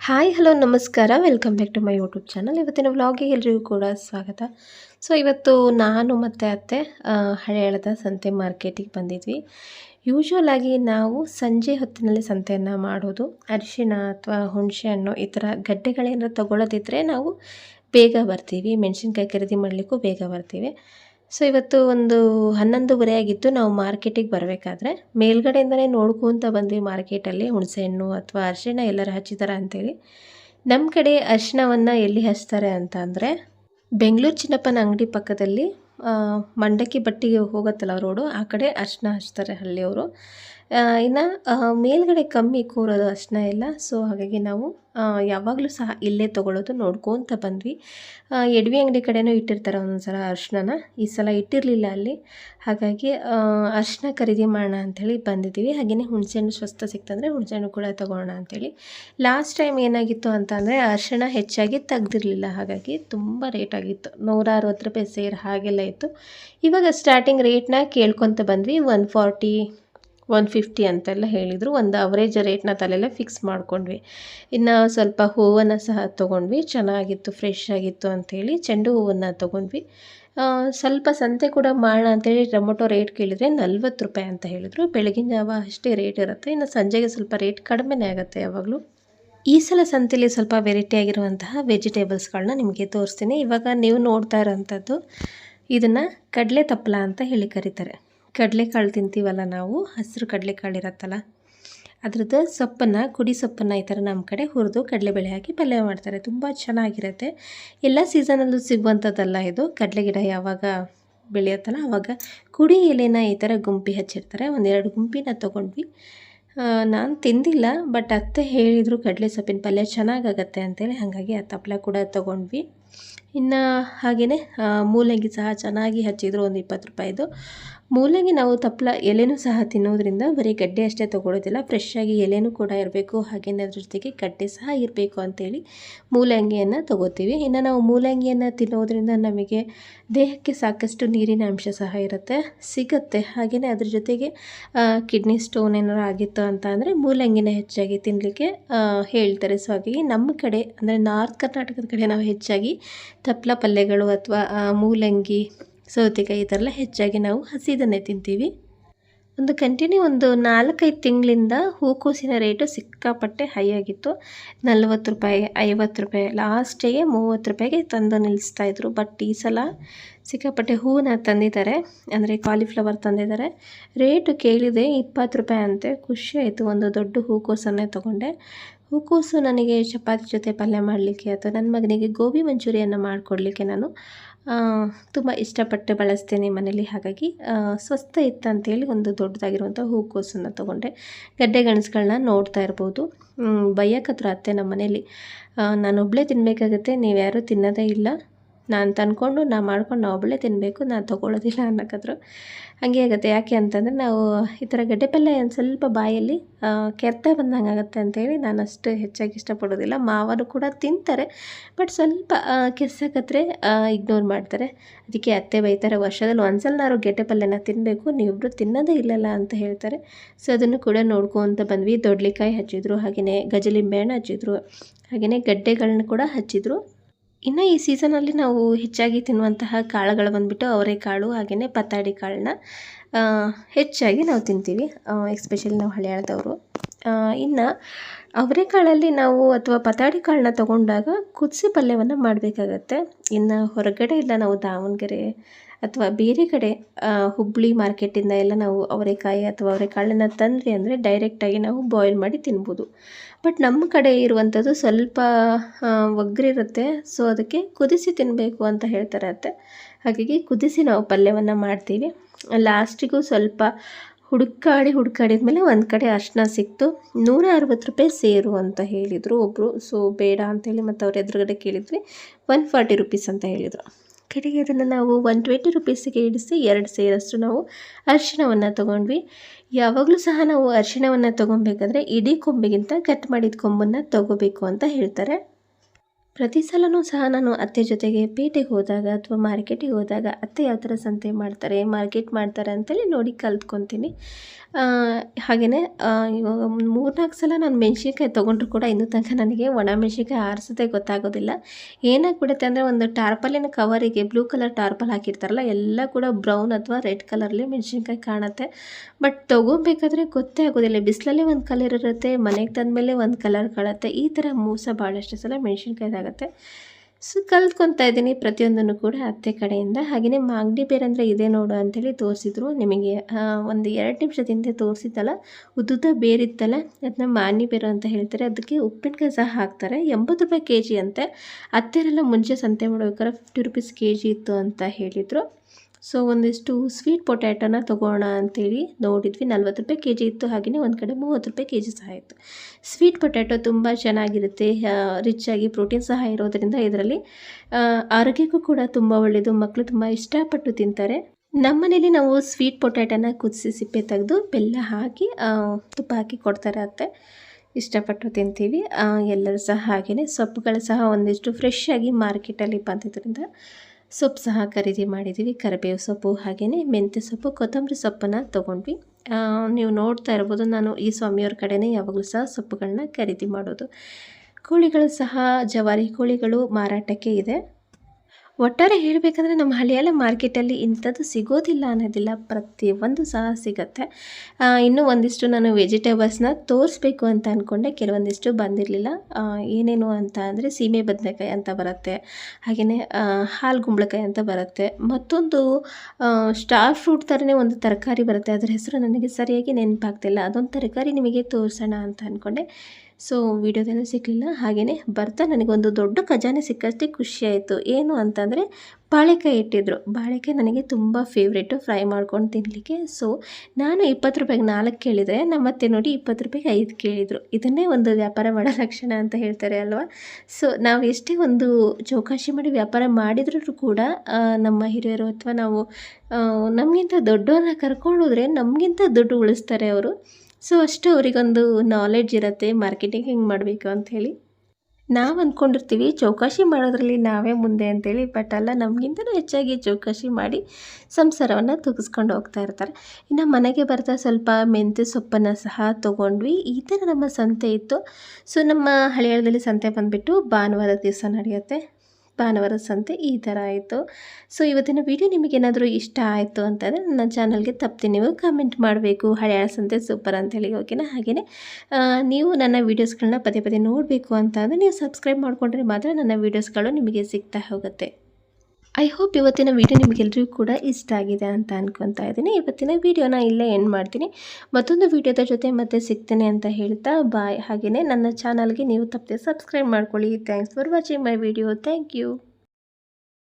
Hi, hello, ನಮಸ್ಕಾರ. Welcome back to my YouTube channel ಇವತ್ತಿನ ವ್ಲಾಗಿಗೆ ಎಲ್ರಿಗೂ ಕೂಡ ಸ್ವಾಗತ. ಸೊ ಇವತ್ತು ನಾನು ಮತ್ತು ಅತ್ತೆ ಹಳೆ ಹಳೆಯಳದ ಸಂತೆ ಮಾರ್ಕೆಟಿಗೆ ಬಂದಿದ್ವಿ. ಯೂಶ್ವಲಾಗಿ ನಾವು ಸಂಜೆ ಹೊತ್ತಿನಲ್ಲಿ ಸಂತೆಯನ್ನು ಮಾಡೋದು, ಅರಿಶಿಣ ಅಥವಾ ಹುಣಸೆ ಹಣ್ಣು ಈ ಥರ ಗಡ್ಡೆಗಳೇನಾದ್ರು ತಗೊಳ್ಳೋದಿದ್ರೆ ನಾವು ಬೇಗ ಬರ್ತೀವಿ. ಮೆಣಸಿನ್ಕಾಯಿ ಖರೀದಿ ಮಾಡಲಿಕ್ಕೂ ಬೇಗ ಬರ್ತೀವಿ. ಸೊ ಇವತ್ತು ಒಂದು ಹನ್ನೊಂದುವರೆ ಆಗಿತ್ತು. ನಾವು ಮಾರ್ಕೆಟಿಗೆ ಬರಬೇಕಾದ್ರೆ ಮೇಲ್ಗಡೆಯಿಂದನೇ ನೋಡ್ಕೊತ ಬಂದ್ವಿ ಮಾರ್ಕೆಟಲ್ಲಿ ಹುಣಸೆಹಣ್ಣು ಅಥವಾ ಅರಿಶಿಣ ಎಲ್ಲರೂ ಹಚ್ಚಿದಾರ ಅಂತೇಳಿ. ನಮ್ಮ ಕಡೆ ಅರಿಶಿಣವನ್ನು ಎಲ್ಲಿ ಹಚ್ತಾರೆ ಅಂತ ಅಂದರೆ ಬೆಂಗಳೂರು ಚಿನ್ನಪ್ಪನ ಅಂಗಡಿ ಪಕ್ಕದಲ್ಲಿ ಮಂಡಕ್ಕಿ ಬಟ್ಟಿಗೆ ಹೋಗುತ್ತಲ್ಲ ರೋಡು, ಆ ಕಡೆ ಅರಿಶಿಣ ಹಚ್ತಾರೆ ಹಳ್ಳಿಯವರು. ಇನ್ನು ಮೇಲ್ಗಡೆ ಕಮ್ಮಿ ಕೂರೋದು ಅಷ್ಟನ್ನ ಎಲ್ಲ ಸೊ ಹಾಗಾಗಿ ನಾವು ಯಾವಾಗಲೂ ಸಹ ಇಲ್ಲೇ ತೊಗೊಳ್ಳೋದು ನೋಡ್ಕೊತ ಬಂದ್ವಿ. ಎಡವಿ ಅಂಗಡಿ ಕಡೆನೂ ಇಟ್ಟಿರ್ತಾರೆ ಒಂದೊಂದು ಸಲ ಈ ಸಲ ಇಟ್ಟಿರಲಿಲ್ಲ ಅಲ್ಲಿ. ಹಾಗಾಗಿ ಅರಿಶಿಣ ಖರೀದಿ ಮಾಡೋಣ ಅಂಥೇಳಿ ಬಂದಿದ್ದೀವಿ. ಹಾಗೆಯೇ ಹುಣಸೆಹಣ್ಣು ಸ್ವಸ್ಥ ಸಿಕ್ತಂದರೆ ಹುಣಸೆಹಣ್ಣು ಕೂಡ ತೊಗೊಳ್ಳೋಣ ಅಂಥೇಳಿ. ಲಾಸ್ಟ್ ಟೈಮ್ ಏನಾಗಿತ್ತು ಅಂತ ಅಂದರೆ ಅರ್ಶಿಣ ಹೆಚ್ಚಾಗಿ ತೆಗ್ದಿರಲಿಲ್ಲ. ಹಾಗಾಗಿ ತುಂಬ ರೇಟ್ ಆಗಿತ್ತು. ನೂರ ಅರವತ್ತು ರೂಪಾಯಿ ಸೇರ್ ಹಾಗೆಲ್ಲ ಇತ್ತು. ಇವಾಗ ಸ್ಟಾರ್ಟಿಂಗ್ ರೇಟ್ನ ಕೇಳ್ಕೊತ ಬಂದ್ವಿ. ಒನ್ ಫಾರ್ಟಿ ಒನ್ ಫಿಫ್ಟಿ ಅಂತೆಲ್ಲ ಹೇಳಿದರು. ಒಂದು ಅವರೇಜ್ ರೇಟ್ನ ತಲೆಯಲ್ಲೇ ಫಿಕ್ಸ್ ಮಾಡ್ಕೊಂಡ್ವಿ. ಇನ್ನು ಸ್ವಲ್ಪ ಹೂವನ್ನು ಸಹ ತೊಗೊಂಡ್ವಿ. ಚೆನ್ನಾಗಿತ್ತು ಫ್ರೆಶ್ ಆಗಿತ್ತು ಅಂಥೇಳಿ ಚೆಂಡು ಹೂವನ್ನು ತೊಗೊಂಡ್ವಿ. ಸ್ವಲ್ಪ ಸಂತೆ ಕೂಡ ಮಾಡೋಣ ಅಂತೇಳಿ ಟೊಮೊಟೊ ರೇಟ್ ಕೇಳಿದರೆ ನಲ್ವತ್ತು ರೂಪಾಯಿ ಅಂತ ಹೇಳಿದರು. ಬೆಳಗಿನ ಯಾವ ಅಷ್ಟೇ ರೇಟ್ ಇರುತ್ತೆ. ಇನ್ನು ಸಂಜೆಗೆ ಸ್ವಲ್ಪ ರೇಟ್ ಕಡಿಮೆನೇ ಆಗುತ್ತೆ ಯಾವಾಗಲೂ. ಈ ಸಲ ಸಂತೆಲಿ ಸ್ವಲ್ಪ ವೆರೈಟಿ ಆಗಿರುವಂತಹ ವೆಜಿಟೇಬಲ್ಸ್ಗಳನ್ನ ನಿಮಗೆ ತೋರಿಸ್ತೀನಿ. ಇವಾಗ ನೀವು ನೋಡ್ತಾ ಇರೋಂಥದ್ದು ಇದನ್ನು ಕಡಲೆ ತಪ್ಪಲ ಅಂತ ಹೇಳಿ ಕರೀತಾರೆ. ಕಡಲೆಕಾಳು ತಿಂತೀವಲ್ಲ ನಾವು? ಹಸಿರು ಕಡಲೆಕಾಳು ಇರುತ್ತಲ್ಲ? ಅದ್ರದ್ದು ಸೊಪ್ಪನ್ನು ಕುಡಿ ಸೊಪ್ಪನ್ನು ಈ ಥರ ನಮ್ಮ ಕಡೆ ಹುರಿದು ಕಡಲೆಬೇಳೆ ಹಾಕಿ ಪಲ್ಯ ಮಾಡ್ತಾರೆ. ತುಂಬ ಚೆನ್ನಾಗಿರುತ್ತೆ. ಎಲ್ಲ ಸೀಸನಲ್ಲೂ ಸಿಗುವಂಥದ್ದಲ್ಲ ಇದು. ಕಡಲೆ ಗಿಡ ಯಾವಾಗ ಬೆಳೆಯುತ್ತಲ್ಲ ಆವಾಗ ಕುಡಿ ಎಲೆನ ಈ ಥರ ಗುಂಪಿ ಹಚ್ಚಿರ್ತಾರೆ. ಒಂದೆರಡು ಗುಂಪಿನ ತೊಗೊಂಡ್ವಿ. ನಾನು ತಿಂದಿಲ್ಲ, ಬಟ್ ಅತ್ತೆ ಹೇಳಿದರು ಕಡಲೆ ಸೊಪ್ಪಿನ ಪಲ್ಯ ಚೆನ್ನಾಗಾಗತ್ತೆ ಅಂತೇಳಿ. ಹಾಗಾಗಿ ಆ ತಪ್ಪಲ ಕೂಡ ತೊಗೊಂಡ್ವಿ. ಇನ್ನು ಹಾಗೆಯೇ ಮೂಲಂಗಿ ಸಹ ಚೆನ್ನಾಗಿ ಹಚ್ಚಿದ್ರು ಒಂದು ಇಪ್ಪತ್ತು ರೂಪಾಯಿದು. ಮೂಲಂಗಿ ನಾವು ತಪ್ಪಲ ಎಲೆನೂ ಸಹ ತಿನ್ನೋದ್ರಿಂದ ಬರೀ ಗಡ್ಡೆ ಅಷ್ಟೇ ತೊಗೊಳೋದಿಲ್ಲ ಫ್ರೆಶ್ ಆಗಿ ಎಲೆನೂ ಕೂಡ ಇರಬೇಕು ಹಾಗೆಯೇ ಅದ್ರ ಜೊತೆಗೆ ಗಡ್ಡೆ ಸಹ ಇರಬೇಕು ಅಂತೇಳಿ ಮೂಲಂಗಿಯನ್ನು ತೊಗೋತೀವಿ. ಇನ್ನು ನಾವು ಮೂಲಂಗಿಯನ್ನು ತಿನ್ನೋದ್ರಿಂದ ನಮಗೆ ದೇಹಕ್ಕೆ ಸಾಕಷ್ಟು ನೀರಿನ ಅಂಶ ಸಹ ಇರುತ್ತೆ, ಸಿಗುತ್ತೆ. ಹಾಗೆಯೇ ಅದ್ರ ಜೊತೆಗೆ ಕಿಡ್ನಿ ಸ್ಟೋನ್ ಏನಾರು ಆಗಿತ್ತು ಅಂತ ಅಂದರೆ ಮೂಲಂಗಿನ ಹೆಚ್ಚಾಗಿ ತಿನ್ನಲಿಕ್ಕೆ ಹೇಳ್ತಾರೆ. ಸೊ ಹಾಗಾಗಿ ನಮ್ಮ ಕಡೆ ಅಂದರೆ ನಾರ್ತ್ ಕರ್ನಾಟಕದ ಕಡೆ ನಾವು ಹೆಚ್ಚಾಗಿ ತಪ್ಪಲ ಪಲ್ಯಗಳು ಅಥವಾ ಮೂಲಂಗಿ, ಸೌತೆಕಾಯಿ ಈ ಥರ ಎಲ್ಲ ಹೆಚ್ಚಾಗಿ ನಾವು ಹಸಿದನ್ನೇ ತಿಂತೀವಿ. ಒಂದು ಕಂಟಿನ್ಯೂ ಒಂದು ನಾಲ್ಕೈದು ತಿಂಗಳಿಂದ ಹೂಕೋಸಿನ ರೇಟು ಸಿಕ್ಕಾಪಟ್ಟೆ ಹೈ ಆಗಿತ್ತು. ನಲ್ವತ್ತು ರೂಪಾಯಿ, ಐವತ್ತು ರೂಪಾಯಿ ಲಾಸ್ಟಿಗೆ ಮೂವತ್ತು ರೂಪಾಯಿಗೆ ತಂದು ನಿಲ್ಲಿಸ್ತಾ ಇದ್ರು. ಬಟ್ ಈ ಸಲ ಸಿಕ್ಕಾಪಟ್ಟೆ ಹೂವನ್ನ ತಂದಿದ್ದಾರೆ. ಅಂದರೆ ಕಾಲಿಫ್ಲವರ್ ತಂದಿದ್ದಾರೆ. ರೇಟು ಕೇಳಿದೆ ಇಪ್ಪತ್ತು ರೂಪಾಯಿ ಅಂತೆ. ಖುಷಿ ಆಯಿತು. ಒಂದು ದೊಡ್ಡ ಹೂಕೋಸನ್ನೇ ತೊಗೊಂಡೆ. ಹೂಕೋಸು ನನಗೆ ಚಪಾತಿ ಜೊತೆ ಪಲ್ಯ ಮಾಡಲಿಕ್ಕೆ ಅಥವಾ ನನ್ನ ಮಗನಿಗೆ ಗೋಬಿ ಮಂಚೂರಿಯನ್ನು ಮಾಡಿಕೊಡ್ಲಿಕ್ಕೆ ನಾನು ತುಂಬ ಇಷ್ಟಪಟ್ಟು ಬಳಸ್ತೇನೆ ಮನೇಲಿ. ಹಾಗಾಗಿ ಸ್ವಸ್ಥ ಇತ್ತು ಅಂತೇಳಿ ಒಂದು ದೊಡ್ಡದಾಗಿರುವಂಥ ಹೂಕೋಸನ್ನು ತೊಗೊಂಡೆ. ಗಡ್ಡೆ ಗೆಣಸುಗಳನ್ನ ನೋಡ್ತಾ ಇರ್ಬೋದು. ಬೈಯಕತ್ರ ಅತ್ತೆ ನಮ್ಮ ಮನೇಲಿ ನಾನೊಬ್ಬಳೇ ತಿನ್ನಬೇಕಾಗುತ್ತೆ ನೀವ್ಯಾರೂ ತಿನ್ನೋದೇ ಇಲ್ಲ. ನಾನು ತಂದ್ಕೊಂಡು ನಾ ಮಾಡ್ಕೊಂಡು ನಾವು ಒಬ್ಬಳೇ ತಿನ್ನಬೇಕು ನಾನು ತೊಗೊಳ್ಳೋದಿಲ್ಲ ಅನ್ನೋಕ್ಕಾದ್ರು ಹಂಗೆ ಆಗುತ್ತೆ. ಯಾಕೆ ಅಂತಂದರೆ ನಾವು ಈ ಥರ ಗಡ್ಡೆ ಪಲ್ಯ ಒಂದು ಸ್ವಲ್ಪ ಬಾಯಲ್ಲಿ ಕೆರ್ತ ಬಂದಂಗೆ ಆಗುತ್ತೆ ಅಂತೇಳಿ ನಾನು ಅಷ್ಟು ಹೆಚ್ಚಾಗಿ ಇಷ್ಟಪಡೋದಿಲ್ಲ. ಮಾವರು ಕೂಡ ತಿಂತಾರೆ, ಬಟ್ ಸ್ವಲ್ಪ ಕೆಸಕತ್ರೆ ಇಗ್ನೋರ್ ಮಾಡ್ತಾರೆ. ಅದಕ್ಕೆ ಅತ್ತೆ ಬೈತಾರೆ, ವರ್ಷದಲ್ಲಿ ಒಂದ್ಸಲನಾರು ಗೆಡ್ಡೆ ಪಲ್ಯನ ತಿನ್ನಬೇಕು ನೀವಿಬ್ರು ತಿನ್ನೋದೇ ಇಲ್ಲಲ್ಲ ಅಂತ ಹೇಳ್ತಾರೆ. ಸೊ, ಅದನ್ನು ಕೂಡ ನೋಡ್ಕೊತ ಬಂದ್ವಿ. ದೊಡ್ಲಿಕಾಯಿ ಹಚ್ಚಿದ್ರು ಹಾಗೆಯೇ ಗಜಲಿಂಬೆ ಹಣ್ಣು ಹಚ್ಚಿದ್ರು ಹಾಗೆಯೇ ಗಡ್ಡೆಗಳನ್ನ ಕೂಡ ಹಚ್ಚಿದ್ರು. ಇನ್ನು ಈ ಸೀಸನಲ್ಲಿ ನಾವು ಹೆಚ್ಚಾಗಿ ತಿನ್ನುವಂತಹ ಕಾಳುಗಳು ಬಂದುಬಿಟ್ಟು ಅವರೆಕಾಳು ಹಾಗೆಯೇ ಪತ್ತಾಡಿ ಕಾಳನ್ನ ಹೆಚ್ಚಾಗಿ ನಾವು ತಿಂತೀವಿ ಎಸ್ಪೆಷಲಿ ನಾವು ಹಳೆಯಾಳದವರು. ಇನ್ನು ಅವರೆಕಾಳಲ್ಲಿ ನಾವು ಅಥವಾ ಪತಾಡಿ ಕಾಳನ್ನ ತಗೊಂಡಾಗ ಕುದಿಸಿ ಪಲ್ಯವನ್ನು ಮಾಡಬೇಕಾಗತ್ತೆ. ಇನ್ನು ಹೊರಗಡೆ ಇಲ್ಲ, ನಾವು ದಾವಣಗೆರೆ ಅಥವಾ ಬೇರೆ ಕಡೆ ಹುಬ್ಬಳ್ಳಿ ಮಾರ್ಕೆಟಿಂದ ಎಲ್ಲ ನಾವು ಅವರೆಕಾಯಿ ಅಥವಾ ಅವರೆಕಾಳನ್ನು ತಂದ್ವಿ ಅಂದರೆ ಡೈರೆಕ್ಟಾಗಿ ನಾವು ಬಾಯ್ಲ್ ಮಾಡಿ ತಿನ್ಬೋದು. ಬಟ್ ನಮ್ಮ ಕಡೆ ಇರುವಂಥದ್ದು ಸ್ವಲ್ಪ ಒಗ್ಗರಿರುತ್ತೆ ಸೊ ಅದಕ್ಕೆ ಕುದಿಸಿ ತಿನ್ನಬೇಕು ಅಂತ ಹೇಳ್ತಾರೆ ಅತ್ತೆ ಹಾಗಾಗಿ ಕುದಿಸಿ ನಾವು ಪಲ್ಯವನ್ನು ಮಾಡ್ತೀವಿ. ಲಾಸ್ಟಿಗೂ ಸ್ವಲ್ಪ ಹುಡುಕಾಡಿ ಮೇಲೆ ಒಂದು ಕಡೆ ಅರ್ಶಿನ ಸಿಕ್ತು. ನೂರ ಅರವತ್ತು ರೂಪಾಯಿ ಸೇರು ಅಂತ ಹೇಳಿದರು ಒಬ್ಬರು ಸೊ ಬೇಡ ಅಂತೇಳಿ ಮತ್ತು ಅವ್ರ ಎದುರುಗಡೆ ಕೇಳಿದ್ವಿ. ಒನ್ ಫಾರ್ಟಿ ರುಪೀಸ್ ಅಂತ ಹೇಳಿದರು. ಕಡೆಗೆ ಅದನ್ನು ನಾವು ಒನ್ ಟ್ವೆಂಟಿ ರುಪೀಸಿಗೆ ಇಡಿಸಿ ಎರಡು ಸೇರಷ್ಟು ನಾವು ಅರಿಶಿಣವನ್ನು ತೊಗೊಂಡ್ವಿ. ಯಾವಾಗಲೂ ಸಹ ನಾವು ಅರಿಶಿಣವನ್ನು ತೊಗೊಬೇಕಾದ್ರೆ ಇಡೀ ಕೊಂಬಿಗಿಂತ ಕಟ್ ಮಾಡಿದ ಕೊಂಬನ್ನು ತೊಗೋಬೇಕು ಅಂತ ಹೇಳ್ತಾರೆ. ಪ್ರತಿ ಸಲನೂ ಸಹ ನಾನು ಅತ್ತೆ ಜೊತೆಗೆ ಪೇಟೆಗೆ ಹೋದಾಗ ಅಥವಾ ಮಾರ್ಕೆಟಿಗೆ ಹೋದಾಗ ಅತ್ತೆ ಯಾವ ಥರ ಸಂತೆ ಮಾಡ್ತಾರೆ, ಮಾರ್ಕೆಟ್ ಮಾಡ್ತಾರೆ ಅಂತೇಳಿ ನೋಡಿ ಕಲ್ತ್ಕೊತೀನಿ. ಹಾಗೆಯೇ ಇವಾಗ ಮೂರ್ನಾಲ್ಕು ಸಲ ನಾನು ಮೆಣ್ಸಿನ್ಕಾಯಿ ತೊಗೊಂಡ್ರು ಕೂಡ ಇನ್ನು ತನಕ ನನಗೆ ಒಣ ಮೆಣ್ಸಿನ್ಕಾಯಿ ಆರಿಸೋದೇ ಗೊತ್ತಾಗೋದಿಲ್ಲ. ಏನಾಗ್ಬಿಡುತ್ತೆ ಅಂದರೆ ಒಂದು ಟಾರ್ಪಲಿನ ಕವರಿಗೆ ಬ್ಲೂ ಕಲರ್ ಟಾರ್ಪಲ್ ಹಾಕಿರ್ತಾರಲ್ಲ, ಎಲ್ಲ ಕೂಡ ಬ್ರೌನ್ ಅಥವಾ ರೆಡ್ ಕಲರ್ಲಿ ಮೆಣಸಿನ್ಕಾಯಿ ಕಾಣುತ್ತೆ. ಬಟ್ ತೊಗೊಬೇಕಾದ್ರೆ ಗೊತ್ತೇ ಆಗೋದಿಲ್ಲ. ಬಿಸಿಲಲ್ಲೇ ಒಂದು ಕಲರ್ ಇರುತ್ತೆ, ಮನೆಗೆ ತಂದಮೇಲೆ ಒಂದು ಕಲರ್ ಕಾಣುತ್ತೆ. ಈ ಥರ ಮೋಸ ಭಾಳಷ್ಟು ಸಲ ಮೆಣಸಿನ್ಕಾಯ್ದಾಗತ್ತೆ ಸೊ ಕಲ್ತ್ಕೊತಾ ಇದ್ದೀನಿ ಪ್ರತಿಯೊಂದನ್ನು ಕೂಡ ಅತ್ತೆ ಕಡೆಯಿಂದ. ಹಾಗೆಯೇ ಮಾಗಡಿ ಬೇರೆ ಅಂದರೆ ಇದೆ ನೋಡು ಅಂಥೇಳಿ ತೋರಿಸಿದ್ರು. ನಿಮಗೆ ಒಂದು ಎರಡು ನಿಮಿಷದಿಂದ ತೋರಿಸಿದ್ದಲ್ಲ ಉದ್ದುದ್ದ ಬೇರಿತ್ತಲ್ಲ ಅದನ್ನ ಮಾನಿ ಬೇರು ಅಂತ ಹೇಳ್ತಾರೆ. ಅದಕ್ಕೆ ಉಪ್ಪಿನಕಾಯಿ ಸಹ ಹಾಕ್ತಾರೆ. ಎಂಬತ್ತು ರೂಪಾಯಿ ಕೆ ಜಿ ಅಂತೆ. ಅತ್ತೆರೆಲ್ಲ ಮುಂಚೆ ಸಂತೆ ಮಾಡ್ಬೇಕಾದ್ರೆ ಫಿಫ್ಟಿ ರುಪೀಸ್ ಕೆ ಜಿ ಇತ್ತು ಅಂತ ಹೇಳಿದರು. ಸೊ, ಒಂದಿಷ್ಟು ಸ್ವೀಟ್ ಪೊಟ್ಯಾಟೋನ ತೊಗೋಣ ಅಂತೇಳಿ ನೋಡಿದ್ವಿ. ನಲ್ವತ್ತು ರೂಪಾಯಿ ಕೆ ಜಿ ಇತ್ತು. ಹಾಗೆಯೇ ಒಂದು ಕಡೆ ಮೂವತ್ತು ರೂಪಾಯಿ ಕೆ ಜಿ ಸಹ ಇತ್ತು. ಸ್ವೀಟ್ ಪೊಟ್ಯಾಟೊ ತುಂಬ ಚೆನ್ನಾಗಿರುತ್ತೆ. ರಿಚ್ ಆಗಿ ಪ್ರೋಟೀನ್ ಸಹ ಇರೋದರಿಂದ ಇದರಲ್ಲಿ. ಆರೋಗ್ಯಕ್ಕೂ ಕೂಡ ತುಂಬ ಒಳ್ಳೆಯದು ಮಕ್ಕಳು ತುಂಬ ಇಷ್ಟಪಟ್ಟು ತಿಂತಾರೆ. ನಮ್ಮನೇಲಿ ನಾವು ಸ್ವೀಟ್ ಪೊಟ್ಯಾಟೋನ ಕುದಿಸಿ ಸಿಪ್ಪೆ ತೆಗೆದು ಬೆಲ್ಲ ಹಾಕಿ ತುಪ್ಪ ಹಾಕಿ ಕೊಡ್ತಾರೆ ಅತ್ತೆ ಇಷ್ಟಪಟ್ಟು ತಿಂತೀವಿ. ಎಲ್ಲರೂ ಸಹ ಹಾಗೆಯೇ. ಸೊಪ್ಪುಗಳು ಸಹ ಒಂದಿಷ್ಟು ಫ್ರೆಶ್ ಆಗಿ ಮಾರ್ಕೆಟಲ್ಲಿ ಬಂದಿದ್ದರಿಂದ ಸೊಪ್ಪು ಸಹ ಖರೀದಿ ಮಾಡಿದ್ದೀವಿ. ಕರಿಬೇವು ಸೊಪ್ಪು ಹಾಗೆಯೇ ಮೆಂತ್ಯ ಸೊಪ್ಪು, ಕೊತ್ತಂಬರಿ ಸೊಪ್ಪನ್ನು ತೊಗೊಂಡ್ವಿ. ನೀವು ನೋಡ್ತಾ ಇರ್ಬೋದು, ನಾನು ಈ ಸ್ವಾಮಿಯವ್ರ ಕಡೆಯೇ ಯಾವಾಗಲೂ ಸಹ ಸೊಪ್ಪುಗಳನ್ನ ಖರೀದಿ ಮಾಡೋದು. ಕೋಳಿಗಳು ಸಹ, ಜವಾರಿ ಕೋಳಿಗಳು ಮಾರಾಟಕ್ಕೆ ಇದೆ. ಒಟ್ಟಾರೆ ಹೇಳಬೇಕಂದ್ರೆ ನಮ್ಮ ಹಳ್ಳಿಯಲ್ಲ ಮಾರ್ಕೆಟಲ್ಲಿ ಇಂಥದ್ದು ಸಿಗೋದಿಲ್ಲ ಅನ್ನೋದಿಲ್ಲ. ಪ್ರತಿಯೊಂದು ಸಹ ಸಿಗುತ್ತೆ. ಇನ್ನೂ ಒಂದಿಷ್ಟು ನಾನು ವೆಜಿಟೇಬಲ್ಸ್ನ ತೋರಿಸ್ಬೇಕು ಅಂತ ಅಂದ್ಕೊಂಡೆ ಕೆಲವೊಂದಿಷ್ಟು ಬಂದಿರಲಿಲ್ಲ. ಏನೇನು ಅಂತ ಅಂದರೆ ಸೀಮೆ ಬದನೆಕಾಯಿ ಅಂತ ಬರುತ್ತೆ. ಹಾಗೆಯೇ ಹಾಲು ಗುಂಬಳಕಾಯಿ ಅಂತ ಬರುತ್ತೆ. ಮತ್ತೊಂದು ಸ್ಟಾರ್ ಫ್ರೂಟ್ ಥರನೇ ಒಂದು ತರಕಾರಿ ಬರುತ್ತೆ. ಅದರ ಹೆಸರು ನನಗೆ ಸರಿಯಾಗಿ ನೆನಪಾಗ್ತಿಲ್ಲ. ಅದೊಂದು ತರಕಾರಿ ನಿಮಗೆ ತೋರಿಸೋಣ ಅಂತ ಅಂದ್ಕೊಂಡೆ ಸೊ ವೀಡಿಯೋದೇನೂ ಸಿಕ್ಕಲಿಲ್ಲ ಹಾಗೆಯೇ ಬರ್ತಾ ನನಗೊಂದು ದೊಡ್ಡ ಖಜಾನೆ ಸಿಕ್ಕಷ್ಟೇ ಖುಷಿಯಾಯಿತು. ಏನು ಅಂತಂದರೆ, ಬಾಳೆಕಾಯಿ ಇಟ್ಟಿದ್ರು. ಬಾಳೆಕಾಯಿ ನನಗೆ ತುಂಬ ಫೇವ್ರೇಟು ಫ್ರೈ ಮಾಡ್ಕೊಂಡು ತಿನ್ನಲಿಕ್ಕೆ ಸೊ ನಾನು ಇಪ್ಪತ್ತು ರೂಪಾಯಿಗೆ ನಾಲ್ಕು ಕೇಳಿದರೆ, ನಮ್ಮತ್ತೆ ನೋಡಿ ಇಪ್ಪತ್ತು ರೂಪಾಯಿಗೆ ಐದು ಕೇಳಿದರು. ಇದನ್ನೇ ಒಂದು ವ್ಯಾಪಾರ ಮಾಡೋ ಲಕ್ಷಣ ಅಂತ ಹೇಳ್ತಾರೆ ಅಲ್ವಾ? ಸೊ ನಾವು ಎಷ್ಟೇ ಒಂದು ಚೌಕಾಶಿ ಮಾಡಿ ವ್ಯಾಪಾರ ಮಾಡಿದ್ರೂ ಕೂಡ ನಮ್ಮ ಹಿರಿಯರು ಅಥವಾ ನಾವು ನಮಗಿಂತ ದೊಡ್ಡವನ್ನ ಕರ್ಕೊಂಡು ಹೋದರೆ ನಮಗಿಂತ ದುಡ್ಡು ಉಳಿಸ್ತಾರೆ ಅವರು. ಸೊ ಅಷ್ಟು ಅವರಿಗೊಂದು ನಾಲೆಡ್ಜ್ ಇರುತ್ತೆ ಮಾರ್ಕೆಟಿಂಗ್ ಹೆಂಗೆ ಮಾಡಬೇಕು ಅಂಥೇಳಿ ನಾವು ಅಂದ್ಕೊಂಡಿರ್ತೀವಿ ಚೌಕಾಶಿ ಮಾಡೋದ್ರಲ್ಲಿ ನಾವೇ ಮುಂದೆ ಅಂತೇಳಿ ಬಟ್ ಅಲ್ಲ ನಮಗಿಂತಲೂ ಹೆಚ್ಚಾಗಿ ಚೌಕಾಶಿ ಮಾಡಿ ಸಂಸಾರವನ್ನು ತುಗಿಸ್ಕೊಂಡು ಹೋಗ್ತಾ ಇರ್ತಾರೆ. ಇನ್ನು ಮನೆಗೆ ಬರ್ತಾ ಸ್ವಲ್ಪ ಮೆಂತ್ಯ ಸೊಪ್ಪನ್ನು ಸಹ ತೊಗೊಂಡ್ವಿ. ಈ ಥರ ನಮ್ಮ ಸಂತೆ ಇತ್ತು. ಸೊ ನಮ್ಮ ಹಳೆಯಳದಲ್ಲಿ ಸಂತೆ ಬಂದುಬಿಟ್ಟು ಭಾನುವಾರ ದಿವಸ ನಡೆಯುತ್ತೆ. ಭಾನುವಾರ ಸಂತೆ ಈ ಥರ ಆಯಿತು. ಸೊ ಇವತ್ತಿನ ವಿಡಿಯೋ ನಿಮಗೇನಾದರೂ ಇಷ್ಟ ಆಯಿತು ಅಂತಂದರೆ ನನ್ನ ಚಾನಲ್ಗೆ ತಪ್ಪದೆ ನೀವು ಕಮೆಂಟ್ ಮಾಡಬೇಕು. ಹಳೆಯ ಸಂತೆ ಸೂಪರ್ ಅಂತೇಳಿ ಓಕೆನಾ ಹಾಗೆಯೇ ನೀವು ನನ್ನ ವೀಡಿಯೋಸ್ಗಳನ್ನ ಪದೇ ಪದೇ ನೋಡಬೇಕು ಅಂತ ಅಂದರೆ ನೀವು ಸಬ್ಸ್ಕ್ರೈಬ್ ಮಾಡಿಕೊಂಡ್ರೆ ಮಾತ್ರ ನನ್ನ ವೀಡಿಯೋಸ್ಗಳು ನಿಮಗೆ ಸಿಗ್ತಾ ಹೋಗುತ್ತೆ. ಐ ಹೋಪ್ ಇವತ್ತಿನ ವೀಡಿಯೋ ನಿಮಗೆಲ್ಲರಿಗೂ ಕೂಡ ಇಷ್ಟ ಆಗಿದೆ ಅಂತ ಅನ್ಕೊತಾ ಇದ್ದೀನಿ. ಇವತ್ತಿನ ವೀಡಿಯೋನ ಇಲ್ಲೇ ಎಂಡ್ ಮಾಡ್ತೀನಿ. ಮತ್ತೊಂದು ವೀಡಿಯೋದ ಜೊತೆ ಮತ್ತೆ ಸಿಗ್ತೇನೆ ಅಂತ ಹೇಳ್ತಾ ಬಾಯ್ ಹಾಗೆಯೇ ನನ್ನ ಚಾನಲ್ಗೆ ನೀವು ತಪ್ಪದೆ ಸಬ್ಸ್ಕ್ರೈಬ್ ಮಾಡ್ಕೊಳ್ಳಿ. Thanks for watching my video thank you